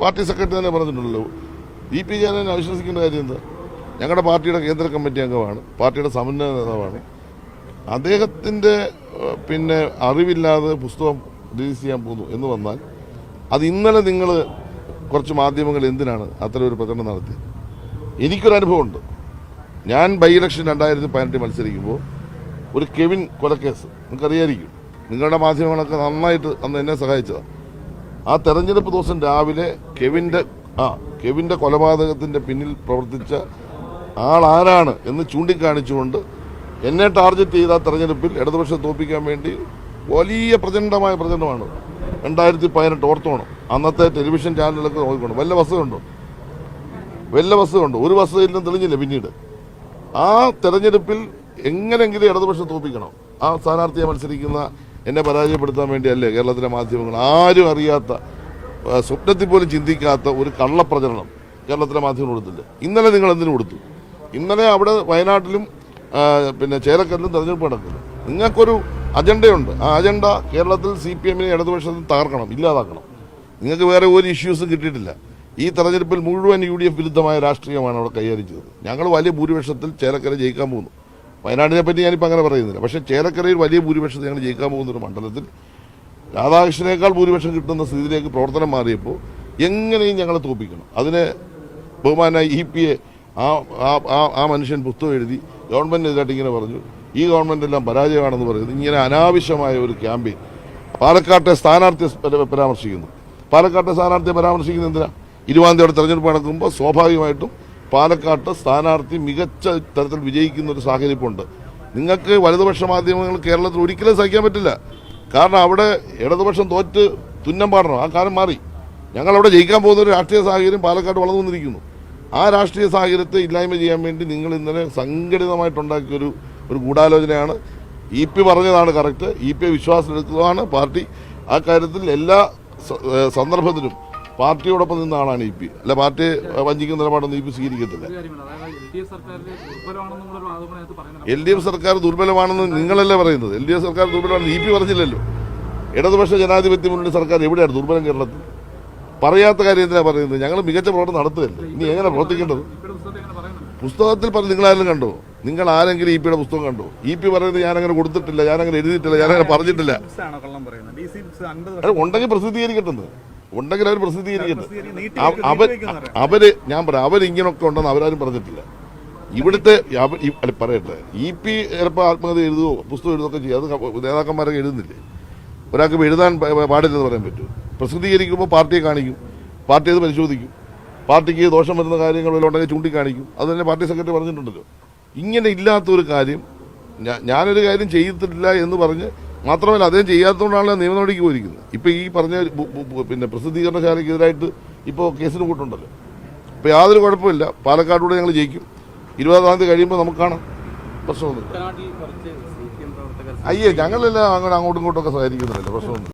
Party secretary തന്നെ പറഞ്ഞിട്ടുണ്ടല്ലോ. E P Jane അവിശ്വസിക്കേണ്ട കാര്യം എന്താ? ഞങ്ങളുടെ പാർട്ടിയുടെ കേന്ദ്ര കമ്മിറ്റി അംഗമാണ്. പാർട്ടിയുടെ സമന്വയ നേതാവാണ്. അദ്ദേഹത്തിന്റെ പിന്നെ അറിവില്ലാതെ പുസ്തകം റിലീസ് ചെയ്യാൻ പോകുന്നു എന്ന് വന്നാൽ അത് ഇന്നലെ നിങ്ങൾ കുറച്ച് മാധ്യമങ്ങൾ എന്തിനാണ് അത്തരം ഒരു പ്രചരണം നടത്തിയത്? എനിക്കൊരു അനുഭവമുണ്ട്. ഞാൻ ബൈ ഇലക്ഷൻ രണ്ടായിരത്തി പതിനെട്ടിൽ മത്സരിക്കുമ്പോൾ ഒരു കെവിൻ കൊലക്കേസ്. നിങ്ങൾക്കറിയായിരിക്കും. നിങ്ങളുടെ മാധ്യമങ്ങളൊക്കെ നന്നായിട്ട് അന്ന് എന്നെ സഹായിച്ചതാണ് ആ തെരഞ്ഞെടുപ്പ് ദിവസം രാവിലെ കെവിന്റെ ആ കെവിന്റെ കൊലപാതകത്തിന്റെ പിന്നിൽ പ്രവർത്തിച്ച ആളാരാണ് എന്ന് ചൂണ്ടിക്കാണിച്ചുകൊണ്ട് എന്നെ ടാർഗറ്റ് ചെയ്ത തെരഞ്ഞെടുപ്പിൽ ഇടതുപക്ഷം തോപ്പിക്കാൻ വേണ്ടി വലിയ പ്രചണ്ഡമായ പ്രചണ്ഡമാണ്. രണ്ടായിരത്തി പതിനെട്ട് ഓർത്തോണം. അന്നത്തെ ടെലിവിഷൻ ചാനലൊക്കെ നോക്കിക്കൊണ്ട് വല്ല വസ്തുണ്ടോ വല്ല വസ്തുണ്ടോ ഒരു വസ്തുതയിലും തെളിഞ്ഞില്ല പിന്നീട്? ആ തെരഞ്ഞെടുപ്പിൽ എങ്ങനെങ്കിലും ഇടതുപക്ഷം തോപ്പിക്കണം ആ സ്ഥാനാർത്ഥിയെ മത്സരിക്കുന്ന എന്നെ പരാജയപ്പെടുത്താൻ വേണ്ടിയല്ലേ കേരളത്തിലെ മാധ്യമങ്ങൾ ആരും അറിയാത്ത സ്വപ്നത്തിൽ പോലും ചിന്തിക്കാത്ത ഒരു കള്ളപ്രചരണം കേരളത്തിലെ മാധ്യമങ്ങൾ കൊടുത്തില്ല ഇന്നലെ നിങ്ങൾ എന്തിനു കൊടുത്തു? ഇന്നലെ അവിടെ വയനാട്ടിലും പിന്നെ ചേലക്കല്ലിലും തെരഞ്ഞെടുപ്പ് നടക്കുന്നു. നിങ്ങൾക്കൊരു അജണ്ടയുണ്ട്. ആ അജണ്ട കേരളത്തിൽ സി പി എമ്മിനെ ഇടതുപക്ഷത്തിൽ തകർക്കണം ഇല്ലാതാക്കണം. നിങ്ങൾക്ക് വേറെ ഒരു ഇഷ്യൂസും കിട്ടിയിട്ടില്ല. ഈ തെരഞ്ഞെടുപ്പിൽ മുഴുവൻ യു ഡി എഫ് വിരുദ്ധമായ രാഷ്ട്രീയമാണ് അവിടെ കൈകാര്യം ചെയ്തത്. ഞങ്ങൾ വലിയ ഭൂരിപക്ഷത്തിൽ ചേലക്കര ജയിക്കാൻ പോകുന്നു. വയനാടിനെ പറ്റി ഞാനിപ്പോൾ അങ്ങനെ പറയുന്നില്ല. പക്ഷേ ചേലക്കരയിൽ വലിയ ഭൂരിപക്ഷത്തിൽ ഞങ്ങൾ ജയിക്കാൻ പോകുന്ന ഒരു മണ്ഡലത്തിൽ രാധാകൃഷ്ണനേക്കാൾ ഭൂരിപക്ഷം കിട്ടുന്ന സ്ഥിതിയിലേക്ക് പ്രവർത്തനം മാറിയപ്പോൾ എങ്ങനെയും ഞങ്ങളെ തോപ്പിക്കണം. അതിന് ബഹുമാന ഇ പി എ ആ ആ- മനുഷ്യൻ പുസ്തകം എഴുതി ഗവൺമെന്റിനെതിരായിട്ട് ഇങ്ങനെ പറഞ്ഞു. ഈ ഗവൺമെന്റ് എല്ലാം പരാജയമാണെന്ന് പറയുന്നത് ഇങ്ങനെ അനാവശ്യമായ ഒരു ക്യാമ്പയിൻ പാലക്കാട്ടെ സ്ഥാനാർത്ഥിയെ പര- പരാമർശിക്കുന്നു. പാലക്കാട്ടെ സ്ഥാനാർത്ഥിയെ പരാമർശിക്കുന്നത് എന്തിനാ? ഇരുപതാം തീയതി തെരഞ്ഞെടുപ്പ് നടക്കുമ്പോൾ സ്വാഭാവികമായിട്ടും പാലക്കാട്ട് സ്ഥാനാർത്ഥി മികച്ച തരത്തിൽ വിജയിക്കുന്ന ഒരു സാഹചര്യം സാഹചര്യമുണ്ട്. നിങ്ങൾക്ക് വലതുപക്ഷ മാധ്യമങ്ങൾ കേരളത്തിൽ ഒരിക്കലും സഹിക്കാൻ പറ്റില്ല. കാരണം അവിടെ ഇടതുപക്ഷം തോറ്റ് തുന്നം പാടണം. ആ കാലം മാറി. ഞങ്ങൾ അവിടെ ജയിക്കാൻ പോകുന്ന ഒരു രാഷ്ട്രീയ സാഹചര്യം പാലക്കാട് വളർന്നു വന്നിരിക്കുന്നു. ആ രാഷ്ട്രീയ സാഹചര്യത്തെ ഇല്ലായ്മ ചെയ്യാൻ വേണ്ടി നിങ്ങൾ ഇന്നലെ സംഘടിതമായിട്ടുണ്ടാക്കിയ ഒരു ഗൂഢാലോചനയാണ്. ഇ പി പറഞ്ഞതാണ് കറക്റ്റ്. ഇ പി വിശ്വാസത്തിലെടുത്തതാണ് പാർട്ടി. ആ കാര്യത്തിൽ എല്ലാ സന്ദർഭത്തിലും പാർട്ടിയോടൊപ്പം നിന്ന ആളാണ് ഇ പി. അല്ല പാർട്ടി വഞ്ചിക്കുന്ന നിലപാടൊന്നും ഇ പി സ്വീകരിക്കത്തില്ല. എൽ ഡി എഫ് സർക്കാർ ദുർബലമാണെന്ന് നിങ്ങളല്ലേ പറയുന്നത്? എൽ ഡി എഫ് സർക്കാർ ദുർബലമാണെന്ന് ഇ പി പറഞ്ഞില്ലല്ലോ. ഇടതുപക്ഷ ജനാധിപത്യ മുന്നണി സർക്കാർ എവിടെയാണ് ദുർബലം കേരളത്തിൽ? പറയാത്ത കാര്യം എന്തിനാ പറയുന്നത്? ഞങ്ങൾ മികച്ച പ്രവർത്തനം നടത്തുകയല്ലേ. ഇനി എങ്ങനെ പ്രവർത്തിക്കേണ്ടത്? പുസ്തകത്തിൽ പറഞ്ഞ് ആരെങ്കിലും കണ്ടോ? നിങ്ങൾ ആരെങ്കിലും ഇ പിയുടെ പുസ്തകം കണ്ടോ? ഇ പി പറയുന്നത് ഞാനങ്ങനെ കൊടുത്തിട്ടില്ല ഞാനങ്ങനെ എഴുതിയിട്ടില്ല ഞാനങ്ങനെ പറഞ്ഞിട്ടില്ല. ഉണ്ടെങ്കിൽ പ്രസിദ്ധീകരിക്കട്ടെ ഉണ്ടെങ്കിൽ അവർ പ്രസിദ്ധീകരിക്കുന്നത് അവർ. അവർ ഞാൻ പറയാം അവരിങ്ങനൊക്കെ ഉണ്ടെന്ന് അവരാരും പറഞ്ഞിട്ടില്ല. ഇവിടുത്തെ പറയട്ടെ. ഇ പി ചിലപ്പോൾ ആത്മഹത്യ എഴുതുകയോ പുസ്തകം എഴുതുകയൊക്കെ ചെയ്യും. അത് നേതാക്കന്മാരൊക്കെ എഴുതുന്നില്ലേ? ഒരാൾക്ക് എഴുതാൻ പാടില്ലെന്ന് പറയാൻ പറ്റും. പ്രസിദ്ധീകരിക്കുമ്പോൾ പാർട്ടിയെ കാണിക്കും. പാർട്ടി അത് പരിശോധിക്കും. പാർട്ടിക്ക് ദോഷം വരുന്ന കാര്യങ്ങൾ വല്ലതും ഉണ്ടെങ്കിൽ ചൂണ്ടിക്കാണിക്കും. അത് തന്നെ പാർട്ടി സെക്രട്ടറി പറഞ്ഞിട്ടുണ്ടല്ലോ. ഇങ്ങനെ ഇല്ലാത്തൊരു കാര്യം ഞാനൊരു കാര്യം ചെയ്തിട്ടില്ല എന്ന് പറഞ്ഞ് മാത്രമല്ല അദ്ദേഹം ചെയ്യാത്തതുകൊണ്ടാണ് നിയമ നടപടിക്ക് പോയിരിക്കുന്നത്. ഇപ്പൊ ഈ പറഞ്ഞ പിന്നെ പ്രസിദ്ധീകരണശാലയ്ക്കെതിരായിട്ട് ഇപ്പോൾ കേസിന് കൂട്ടുണ്ടല്ലോ. ഇപ്പൊ യാതൊരു കുഴപ്പമില്ല. പാലക്കാടൂടെ ഞങ്ങൾ ജയിക്കും. ഇരുപതാം തീയതി കഴിയുമ്പോൾ നമുക്ക് കാണാം. പ്രശ്നമൊന്നുമില്ല. അയ്യേ ഞങ്ങളെല്ലാം അങ്ങനെ അങ്ങോട്ടും ഇങ്ങോട്ടും ഒക്കെ സഹകരിക്കുന്നില്ല പ്രശ്നമൊന്നും